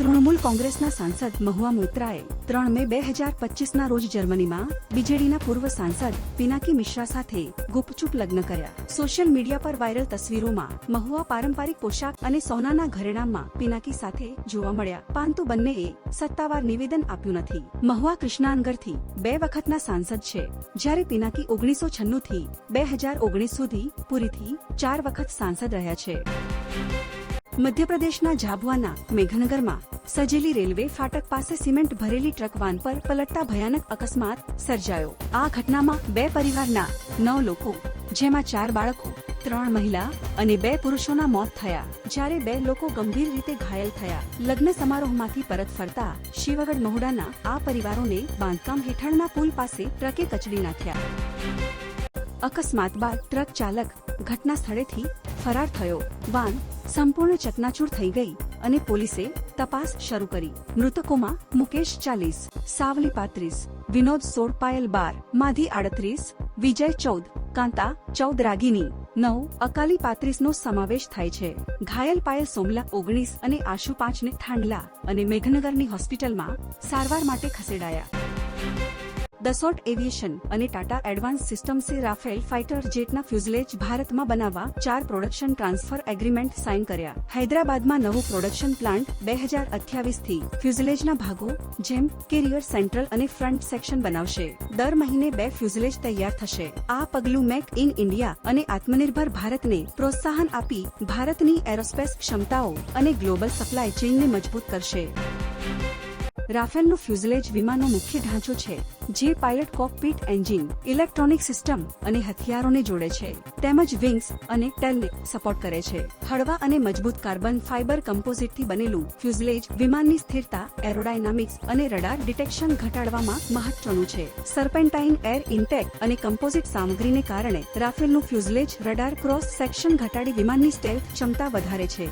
તૃણમૂલ કોંગ્રેસના સાંસદ મહુઆ મોત્રાએ ત્રણ મે બે હજાર પચીસના રોજ જર્મનીમાં બીજેડીના પૂર્વ સાંસદ પિનાકી મિશ્રા સાથે ગુપચુપ લગ્ન કર્યા. સોશિયલ મીડિયા પર વાયરલ તસવીરોમાં મહુઆ પારંપરિક પોશાક અને સોનાના ઘરેણામાં પિનાકી સાથે જોવા મળ્યા. પરંતુ બંનેએ સત્તાવાર નિવેદન આપ્યું નથી. મહુઆ કૃષ્ણાનગરથી બે વખતના સાંસદ છે. જ્યારે પિનાકી ઓગણીસો છન્નુંથી બે હજાર ઓગણીસ સુધી પુરીથી ચાર વખત સાંસદ રહ્યા છે. મધ્યપ્રદેશના ઝાબુઆના મેઘનગરમાં સજેલી રેલવે ફાટક પાસે સિમેન્ટ ભરેલી ટ્રક વાન પર પલટતા ભયાનક અકસ્માત સર્જાયો. આ ઘટનામાં બે પરિવારના નવ લોકો, જેમાં ચાર બાળકો, ત્રણ મહિલા અને બે પુરુષોના મોત થયા, જ્યારે બે લોકો ગંભીર રીતે ઘાયલ થયા. લગ્ન સમારોહમાંથી પરત ફરતા શિવગઢ મહુડાના આ પરિવારોને બાંધકામ હેઠળના પુલ પાસે ટ્રકે કચડી નાખ્યા. અકસ્માત બાદ ટ્રક ચાલક ઘટના સ્થળેથી ફરાર થયો. વાન સંપૂર્ણ ચકનાચૂર થઈ ગઈ અને પોલીસે તપાસ શરૂ કરી. મૃતકોમાં મુકેશ ચાલીસ, સાવલી પાંત્રીસ, વિનોદ સોળ પાયલ બાર, માધી આડત્રીસ, વિજય ચૌદ, કાંતા ચૌદ રાગીની, નવ અકાલી પાંત્રીસ નો સમાવેશ થાય છે. ઘાયલ પાયલ સોમલા ઓગણીસ અને આશુ પાંચને થાંડલા અને મેઘનગરની હોસ્પિટલમાં સારવાર માટે ખસેડાયા. દસોટ એવિએશન અને ટાટા એડવાન્સ સિસ્ટમ્સે રાફેલ ફાઇટર જેટના ફ્યુઝલેજ ભારતમાં બનાવવા ચાર પ્રોડક્શન ટ્રાન્સફર એગ્રીમેન્ટ સાઇન કર્યા. હૈદરાબાદમાં નવું પ્રોડક્શન પ્લાન્ટ બે હજાર અઠ્યાવીસથી ફ્યુઝલેજના ભાગો, જેમ કે રિયર સેન્ટ્રલ અને ફ્રન્ટ સેક્શન બનાવશે. દર મહિને બે ફ્યુઝલેજ તૈયાર થશે. આ પગલું મેક ઇન ઇન્ડિયા અને આત્મનિર્ભર ભારતને પ્રોત્સાહન આપી ભારતની એરોસ્પેસ ક્ષમતાઓ અને ગ્લોબલ સપ્લાય ચેઇનને મજબૂત કરશે. રાફેલનું ફ્યુઝલેજ વિમાનનો મુખ્ય ઢાંચો છે, જે pilot cockpit engine, electronic system અને હથિયારોને જોડે છે. તેમજ વિંગ્સ અને ટેલને સપોર્ટ કરે છે. હળવા અને મજબૂત કાર્બન ફાઇબર કમ્પોઝિટથી બનેલું ફ્યુઝલેજ વિમાનની સ્થિરતા, એરોડાયનામિક્સ અને રડાર ડિટેક્શન ઘટાડવામાં મહત્વનું છે. સર્પેન્ટાઇન એર ઇન્ટેક અને કમ્પોઝિટ સામગ્રીને કારણે રાફેલનું ફ્યુઝલેજ રડાર ક્રોસ સેક્શન ઘટાડી વિમાનની સ્ટેલ્થ ક્ષમતા વધારે છે.